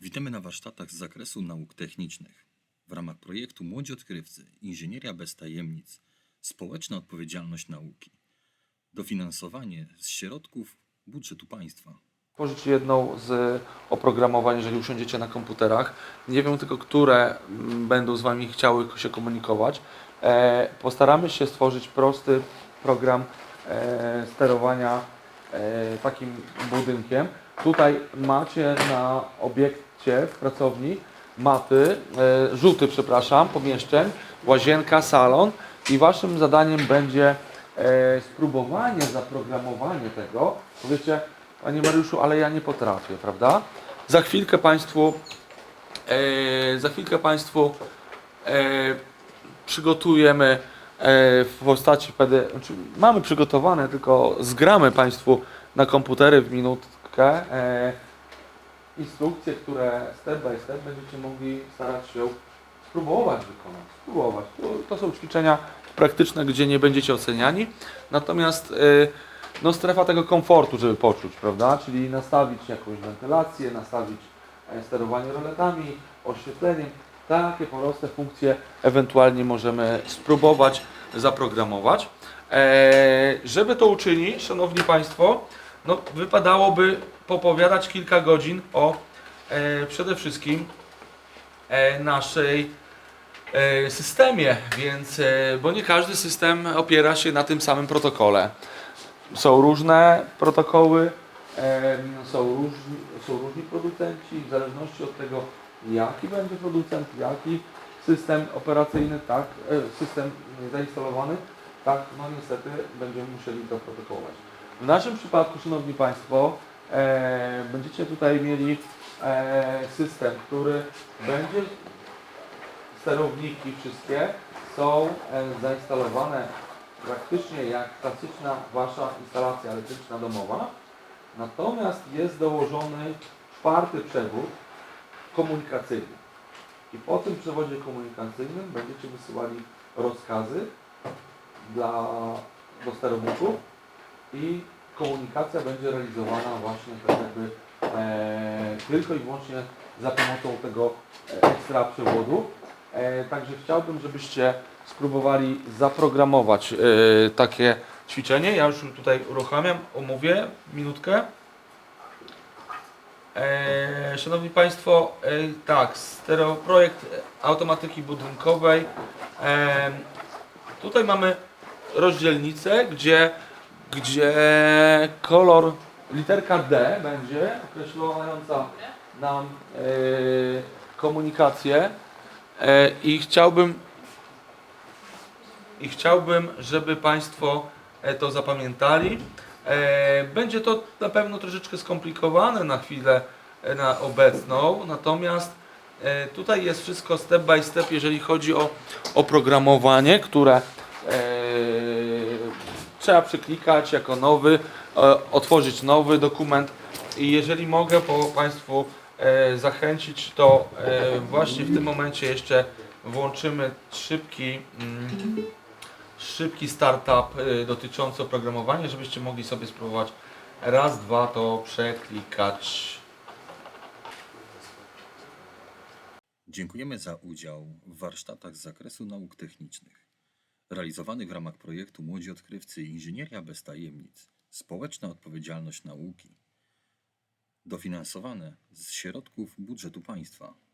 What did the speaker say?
Witamy na warsztatach z zakresu nauk technicznych. W ramach projektu Młodzi Odkrywcy Inżynieria bez tajemnic Społeczna odpowiedzialność nauki. Dofinansowanie z środków budżetu państwa. Tworzyć jedną z oprogramowań, jeżeli usiądziecie na komputerach. Nie wiem tylko, które mm, będą z Wami chciały się komunikować. E, postaramy się stworzyć prosty program e, sterowania e, takim budynkiem. Tutaj macie na obiekcie w pracowni maty, e, rzuty, przepraszam, pomieszczeń, łazienka, salon i Waszym zadaniem będzie e, spróbowanie zaprogramowanie tego. Powiecie, Panie Mariuszu, ale ja nie potrafię, prawda? Za chwilkę Państwu, e, za chwilkę Państwu e, przygotujemy e, w postaci PD, znaczy mamy przygotowane, tylko zgramy Państwu na komputery w minutkę e, instrukcje, które step by step będziecie mogli starać się spróbować wykonać. Spróbować. To, to są ćwiczenia praktyczne, gdzie nie będziecie oceniani. Natomiast e, no, strefa tego komfortu, żeby poczuć, prawda? Czyli nastawić jakąś wentylację, nastawić e, sterowanie roletami, oświetleniem. Takie proste funkcje ewentualnie możemy spróbować zaprogramować. E, żeby to uczynić, Szanowni Państwo, no, wypadałoby popowiadać kilka godzin o e, przede wszystkim e, naszej e, systemie, więc, e, bo nie każdy system opiera się na tym samym protokole. Są różne protokoły, em, są różni, są różni producenci, w zależności od tego, jaki będzie producent, jaki system operacyjny, tak, e, system zainstalowany, tak, no niestety będziemy musieli to protokołować. W naszym przypadku, Szanowni Państwo, e, będziecie tutaj mieli e, system, który będzie, sterowniki wszystkie są e, zainstalowane praktycznie jak klasyczna Wasza instalacja elektryczna domowa, natomiast jest dołożony czwarty przewód komunikacyjny. I po tym przewodzie komunikacyjnym będziecie wysyłali rozkazy dla, do sterowników i komunikacja będzie realizowana właśnie tak jakby e, tylko i wyłącznie za pomocą tego ekstra przewodu. E, także chciałbym, żebyście spróbowali zaprogramować e, takie ćwiczenie. Ja już tutaj uruchamiam, omówię minutkę. E, Szanowni Państwo, e, tak, stereo, projekt automatyki budynkowej. E, tutaj mamy rozdzielnicę, gdzie, gdzie kolor, literka D będzie określająca nam e, komunikację e, i chciałbym i chciałbym, żeby Państwo e, to zapamiętali. Będzie to na pewno troszeczkę skomplikowane na chwilę na obecną, natomiast tutaj jest wszystko step by step, jeżeli chodzi o oprogramowanie, które trzeba przyklikać jako nowy, e, otworzyć nowy dokument i jeżeli mogę po Państwu e, zachęcić, to e, właśnie w tym momencie jeszcze włączymy szybki mm, szybki startup dotyczący oprogramowania, żebyście mogli sobie spróbować raz, dwa to przeklikać. Dziękujemy za udział w warsztatach z zakresu nauk technicznych, realizowanych w ramach projektu Młodzi Odkrywcy Inżynieria bez tajemnic Społeczna odpowiedzialność nauki. Dofinansowane z środków budżetu państwa.